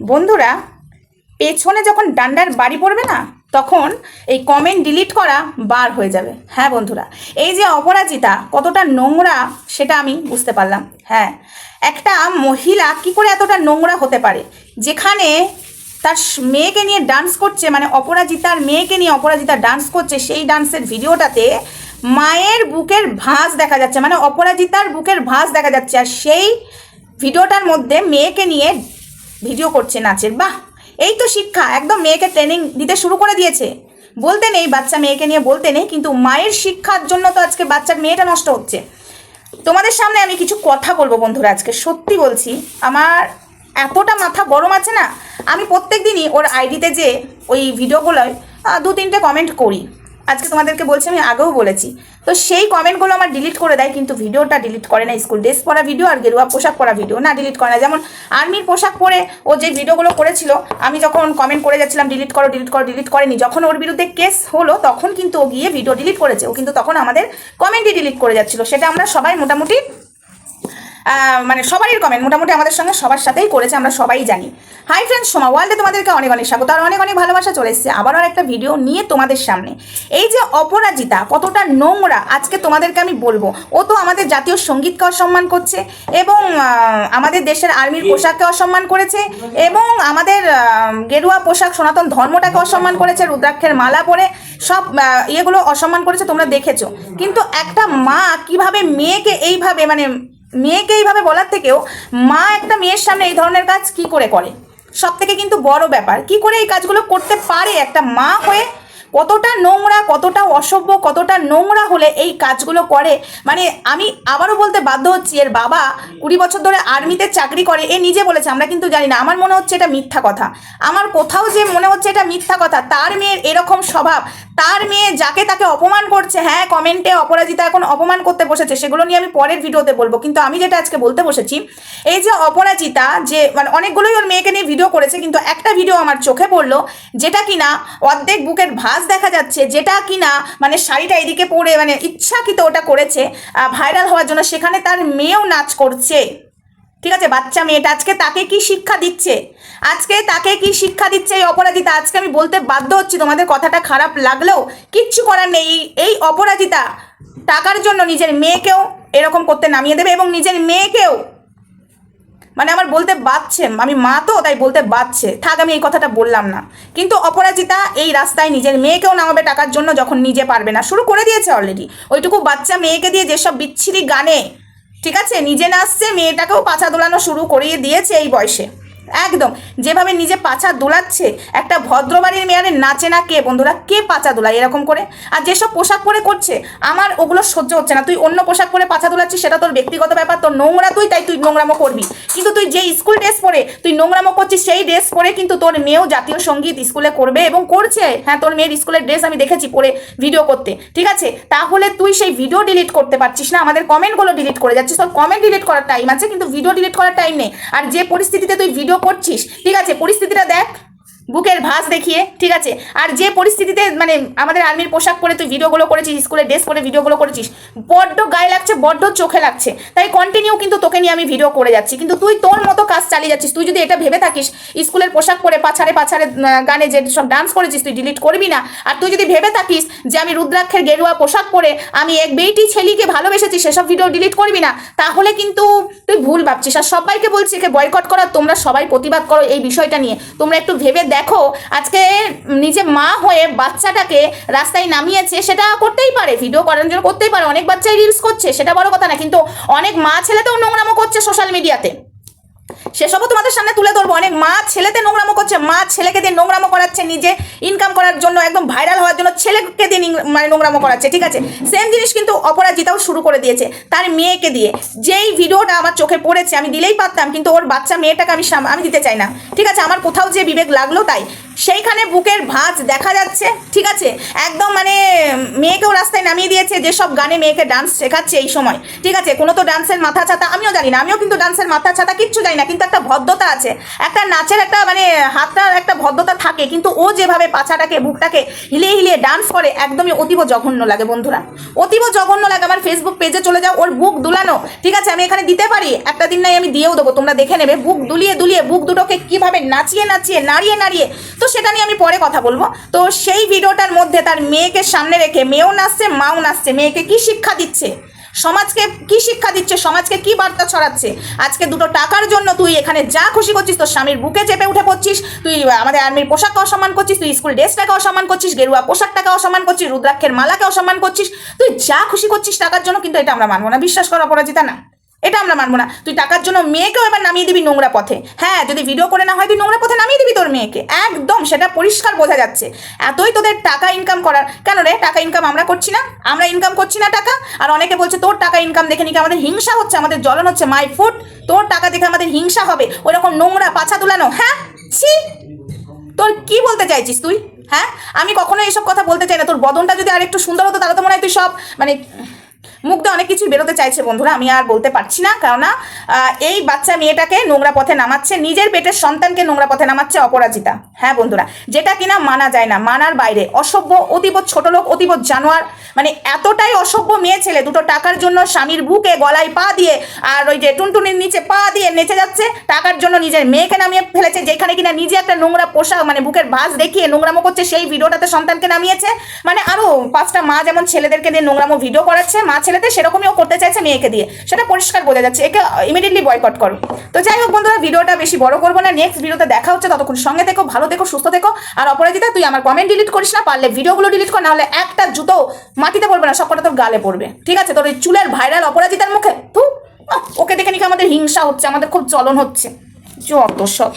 বন্ধুরা, পেছনে যখন ডান্ডার বাড়ি পড়বে না, তখন এই কমেন্ট ডিলিট করা বার হয়ে যাবে। হ্যাঁ বন্ধুরা, এই যে অপরাজিতা, কতটা নোংরা সেটা আমি বুঝতে পারলাম। হ্যাঁ একটা মহিলা কি করে এতটা নোংরা হতে পারে? যেখানে তার মেয়েকে নিয়ে ডান্স করছে মানে অপরাজিতার মেয়েকে নিয়ে অপরাজিতা ডান্স করছে, সেই ডান্সের ভিডিওটাতে মায়ের বুকের ভাঁজ দেখা যাচ্ছে মানে অপরাজিতার বুকের ভাঁজ দেখা যাচ্ছে। আর সেই ভিডিওটার মধ্যে মেয়েকে নিয়ে ভিডিও করছে নাচের, বাহ! এই তো শিক্ষা, একদম মেয়েকে ট্রেনিং দিতে শুরু করে দিয়েছে। বলতে নেই, বাচ্চা মেয়েকে নিয়ে বলতে নেই, কিন্তু মায়ের শিক্ষার জন্য তো আজকে বাচ্চার মেয়েটা নষ্ট হচ্ছে। তোমাদের সামনে আমি কিছু কথা বলব বন্ধুরা আজকে, সত্যি বলছি, আমার এতটা মাথা গরম আছে না, আমি প্রত্যেক দিনই ওর আইডিতে যে ওই ভিডিওগুলোয় দু তিনটে কমেন্ট করি। আজকে তোমাদেরকে বলছি, আমি আগেও বলেছি। তো সেই কমেন্টগুলো আমার ডিলিট করে দেয়, কিন্তু ভিডিওটা ডিলিট করে না স্কুল ড্রেস পরা ভিডিও আর গেরুয়া পোশাক পরা ভিডিও না ডিলিট করে না। যেমন আর্মির পোশাক পরে ও যে ভিডিওগুলো করেছিল, আমি যখন কমেন্ট করে যাচ্ছিলাম ডিলিট করো ডিলিট করো ডিলিট করেনি, যখন ওর বিরুদ্ধে কেস হলো, তখন কিন্তু ও গিয়ে ভিডিও ডিলিট করেছে। ও কিন্তু তখন আমাদের কমেন্টই ডিলিট করে যাচ্ছিল। সেটা আমরা সবাই মোটামুটি মানে সবারই কমেন্ট মোটামুটি আমাদের সঙ্গে সবার সাথেই করেছে, আমরা সবাই জানি। হাই ফ্রেন্ডস সোমা ওয়ার্ল্ডে তোমাদেরকে অনেক অনেক স্বাগত, আর অনেক অনেক ভালোবাসা চলে এসেছে। আবারও একটা ভিডিও নিয়ে তোমাদের সামনে। এই যে অপরাজিতা, কতটা নোংরা, আজকে তোমাদেরকে আমি বলব। ও তো আমাদের জাতীয় সঙ্গীতকে অসম্মান করছে, এবং আমাদের দেশের আর্মির পোশাককে অসম্মান করেছে, এবং আমাদের গেরুয়া পোশাক, সনাতন ধর্মটাকে অসম্মান করেছে, রুদ্রাক্ষের মালা পরে সব ইয়েগুলো অসম্মান করেছে, তোমরা দেখেছ। কিন্তু একটা মা কীভাবে মেয়েকে এইভাবে মানে মেয়েকে এইভাবে বলার থেকেও মা একটা মেয়ের সামনে এই ধরনের কাজ কি করে করে? সব থেকে কিন্তু বড় ব্যাপার। কি করে এই কাজগুলো করতে পারে একটা মা হয়ে কতটা নোংরা, কতটা অসভ্য, কতটা নোংরা হলে এই কাজগুলো করে? মানে আমি আবারও বলতে বাধ্য হচ্ছি, এর বাবা কুড়ি বছর ধরে আর্মিতে চাকরি করে, এ নিজে বলেছে, আমরা কিন্তু জানি না। আমার মনে হচ্ছে এটা মিথ্যা কথা। আমার কোথাও যে মনে হচ্ছে এটা মিথ্যা কথা, তার মেয়ের এরকম স্বভাব, তার মেয়ে যাকে তাকে অপমান করছে হ্যাঁ কমেন্টে অপরাজিতা এখন অপমান করতে বসেছে, সেগুলো নিয়ে আমি পরের ভিডিওতে বলব। কিন্তু আমি যেটা আজকে বলতে বসেছি, এই যে অপরাজিতা যে মানে অনেকগুলোই ওর মেয়েকে নিয়ে ভিডিও করেছে, কিন্তু একটা ভিডিও আমার চোখে পড়ল, যেটা কিনা অর্ধেক বুকের ভাঁজ দেখা যাচ্ছে, যেটা কিনা মানে শাড়িটা এদিকে পরে মানে ইচ্ছাকৃত ওটা করেছে ভাইরাল হওয়ার জন্য সেখানে তার মেয়েও নাচ করছে। ঠিক আছে, বাচ্চা মেয়েটা আজকে তাকে কি শিক্ষা দিচ্ছে? আজকে তাকে কি শিক্ষা দিচ্ছে এই অপরাজিতা? আজকে আমি বলতে বাধ্য হচ্ছি, তোমাদের কথাটা খারাপ লাগলেও কিচ্ছু করার নেই। এই- অপরাজিতা টাকার জন্য নিজের মেয়েকেও এরকম করতে নামিয়ে দেবে এবং নিজের মেয়েকেও মানে আমার বলতে বাচ্ছে আমি মা তো, তাই বলতে বাচ্ছে থাক, আমি এই কথাটা বললাম না। কিন্তু অপরাজিতা এই রাস্তায় নিজের মেয়েকেও নামাবে টাকার জন্য যখন নিজে পারবে না। শুরু করে দিয়েছে অলরেডি ওইটুকু বাচ্চা মেয়েকে দিয়ে যেসব বিচ্ছিরি গানে, ঠিক আছে? নিজে নাচছে, মেয়েটাকেও পাছা দোলানো শুরু করিয়ে দিয়েছে এই বয়সে। একদম। যেভাবে নিজে পাছা দোলাচ্ছে, একটা ভদ্রবাড়ির মেয়ারে নাচে না কে? বন্ধুরা, কে পাচা দোলায় এরকম করে? আর যেসব পোশাক পরে করছে, আমার ওগুলো সহ্য হচ্ছে না। তুই অন্য পোশাক পরে পাছা দোলাচ্ছিস, সেটা তোর ব্যক্তিগত ব্যাপার, তোর নোংরা তুই, তাই তুই নোংরামো করবি। কিন্তু তুই যে স্কুল ড্রেস পরে তুই নোংরামো করছিস, সেই ড্রেস পরে কিন্তু তোর মেয়েও জাতীয় সংগীত স্কুলে করবে এবং করছে। হ্যাঁ তোর মেয়ের স্কুলের ড্রেস আমি দেখেছি পরে ভিডিও করতে। ঠিক আছে? তাহলে তুই সেই ভিডিও ডিলিট করতে পারছিস না? আমাদের কমেন্টগুলো ডিলিট করে যাচ্ছিস। তোর কমেন্ট ডিলিট করার টাইম আছে, কিন্তু ভিডিও ডিলিট করার টাইম নেই। আর যে পরিস্থিতিতে তুই ভিডিও করছিস? ঠিক আছে পরিস্থিতিটা দেখ। বুকের ভাঁজ দেখিয়ে, ঠিক আছে? আর যে পরিস্থিতিতে মানে আমাদের আর্মির পোশাক পরে তুই ভিডিওগুলো করেছিস স্কুলের ড্রেস পরে ভিডিওগুলো করেছিস, বড্ড গায়ে লাগছে, বড্ড চোখে লাগছে। তাই কন্টিনিউ কিন্তু তোকে নিয়ে আমি ভিডিও করে যাচ্ছি। কিন্তু তুই তোর মতো কাজ চালিয়ে যাচ্ছিস। তুই যদি এটা ভেবে থাকিস, স্কুলের পোশাক পরে পাছারে পাছারে গানে যে সব ডান্স করেছিস, তুই ডিলিট করবি না। আর তুই যদি ভেবে থাকিস যে আমি রুদ্রাক্ষের গেরুয়া পোশাক পরে আমি এক বেইটি ছেলেকে ভালোবেসেছি, সেসব ভিডিও ডিলিট করবি না, তাহলে কিন্তু তুই ভুল ভাবছিস। আর সবাইকে বলছি, একে বয়কট করার তোমরা সবাই প্রতিবাদ করো এই বিষয়টা নিয়ে। তোমরা একটু ভেবে দেখো, আজকে নিজে মা হয়ে বাচ্চাটাকে রাস্তায় নামিয়েছে, সেটা করতেই পারে ভিডিও করার জন্য করতেই পারে, অনেক বাচ্চাই রিলস করছে, সেটা বড় কথা না, কিন্তু অনেক মা ছেলে তো নোংরামো করছে সোশ্যাল মিডিয়াতে সেসবও তোমাদের সামনে তুলে ধরবো। অনেক মা ছেলেতে নোংরামো করছে, মা ছেলেকে দিয়ে নোংরামো করাচ্ছে, নিজে ইনকাম করার জন্য, একদম ভাইরাল হওয়ার জন্য ছেলেকে দিয়ে মানে নোংরামো করাচ্ছে, ঠিক আছে? সেম জিনিস কিন্তু অপরাজিতাও শুরু করে দিয়েছে তার মেয়েকে দিয়ে। যেই ভিডিওটা আমার চোখে পড়েছে, আমি দিলেই পারতাম, কিন্তু ওর বাচ্চা মেয়েটাকে আমি আমি দিতে চাই না। ঠিক আছে, আমার কোথাও যে বিবেক লাগল তাই। সেইখানে বুকের ভাঁজ দেখা যাচ্ছে, ঠিক আছে? একদম মানে মেয়েকেও রাস্তায় নামিয়ে দিয়েছে, যেসব গানে মেয়েকে ডান্স শেখাচ্ছে এই সময়, ঠিক আছে? কোনো তো ডান্সের মাথা ছাতা, আমিও জানি না, আমিও কিন্তু ডান্সের মাথা ছাতা কিচ্ছু জানি না, কিন্তু একটা ভদ্রতা আছে। একটা নাচের একটা মানে হাতটার একটা ভদ্রতা থাকে, কিন্তু ও যেভাবে পাছাটাকে, বুকটাকে হিলিয়ে হিলিয়ে ডান্স করে, একদমই অতীব জঘন্য লাগে বন্ধুরা। অতীব জঘন্য লাগে আমার ফেসবুক পেজে চলে যাও, ওর বুক দুলানো, ঠিক আছে? আমি এখানে দিতে পারি, একটা দিন নাই আমি দিয়েও দেবো, তোমরা দেখে নেবে, বুক দুলিয়ে দুলিয়ে, বুক দুটোকে কীভাবে নাচিয়ে নাচিয়ে, নাড়িয়ে নাড়িয়ে তো সেটা নিয়ে আমি পরে কথা বলব। তো সেই ভিডিওটার মধ্যে তার মেয়েকে সামনে রেখে মেয়েও নাচছে, মাও নাচছে, মেয়েকে কি শিক্ষা দিচ্ছে? সমাজকে কি শিক্ষা দিচ্ছে? সমাজকে কি বার্তা ছড়াচ্ছে? আজকে দুটো টাকার জন্য তুই এখানে যা খুশি করছিস, তোর স্বামীর বুকে চেপে উঠে পড়ছিস, তুই আমাদের আর্মির পোশাককে অসম্মান করছিস, তুই স্কুল ড্রেসটাকে অসম্মান করছিস, গেরুয়া পোশাকটাকে অসম্মান করছিস, রুদ্রাক্ষের মালাকে অসম্মান করছিস, তুই যা খুশি করছিস টাকার জন্য, কিন্তু এটা আমরা মানবো না। বিশ্বাস করা অপরাজিতা, না। এটা আমরা মানবো না। তুই টাকার জন্য মেয়েকেও এবার নামিয়ে দিবি নোংরা পথে। হ্যাঁ যদি ভিডিও করে না হয়, তুই নোংরা পথে নামিয়ে দিবি তোর মেয়েকে। একদম, সেটা পরিষ্কার বোঝা যাচ্ছে। এতই তোদের টাকা ইনকাম করার কেন রে? টাকা ইনকাম আমরা করছি না? আমরা ইনকাম করছি না টাকা? আর অনেকে বলছে, তোর টাকা ইনকাম দেখে নাকি আমাদের হিংসা হচ্ছে, আমাদের জ্বলন হচ্ছে মাই ফুট তোর টাকা দেখে আমাদের হিংসা হবে ওই রকম নোংরা পাছা তুলানো। হ্যাঁ ছি! তোর কি বলতে চাইছিস তুই? হ্যাঁ আমি কখনো এইসব কথা বলতে চাই না। তোর বদনটা যদি আরেকটু সুন্দর হতো, তাহলে তো মনে হয় তুই সব মানে মুখ দিয়ে অনেক কিছু বেরোতে চাইছে বন্ধুরা, আমি আর বলতে পারছি না। কেননা এই বাচ্চা মেয়েটাকে নোংরা পথে নামাচ্ছে, নিজের পেটের সন্তানকে নোংরা পথে নামাচ্ছে অপরাজিতা। হ্যাঁ বন্ধুরা, যেটা কিনা মানা যায় না, মানার বাইরে। অসভ্য, অতীব ছোট লোক, অতীব জানোয়ার মানে এতটাই অসভ্য মেয়ে ছেলে, দুটো টাকার জন্য স্বামীর বুকে গলায় পা দিয়ে আর ওই যে টুনটুনির নিচে পা দিয়ে নেচে যাচ্ছে, টাকার জন্য নিজের মেয়েকে নামিয়ে ফেলেছে, যেখানে কিনা নিজে একটা নোংরা পোশাক মানে বুকের ভাঁজ দেখিয়ে নোংরামো করছে, সেই ভিডিওটাতে সন্তানকে নামিয়েছে। মানে আরও পাঁচটা মা যেমন ছেলেদেরকে দিয়ে নোংরামো ভিডিও করাচ্ছে, মা ছেলেদের সেরকমই ও করতে চাইছে মেয়েকে দিয়ে। সেটা পরিষ্কার বোঝা যাচ্ছে, একে ইমিডিয়েটলি বয়কট করো। তো যাই হোক বন্ধুরা, ভিডিওটা বেশি বড় করব না নেক্সট ভিডিওতে দেখা হচ্ছে, ততক্ষণ সঙ্গে থেকো, ভালো থেকো সুস্থ থেকো। আর অপরাজিতা, তুই আমার কমেন্ট ডিলিট করিস না, পারলে ভিডিওগুলো ডিলিট কর, নাহলে একটা জুতো মাটিতে পড়বে না, সবকটা তোর গালে পড়বে। ঠিক আছে? তোর এই চুলের ভাইরাল অপরাজিতার মুখে তু ওকে দেখে নাকি আমাদের হিংসা হচ্ছে, আমাদের খুব চলন হচ্ছে। যত সব।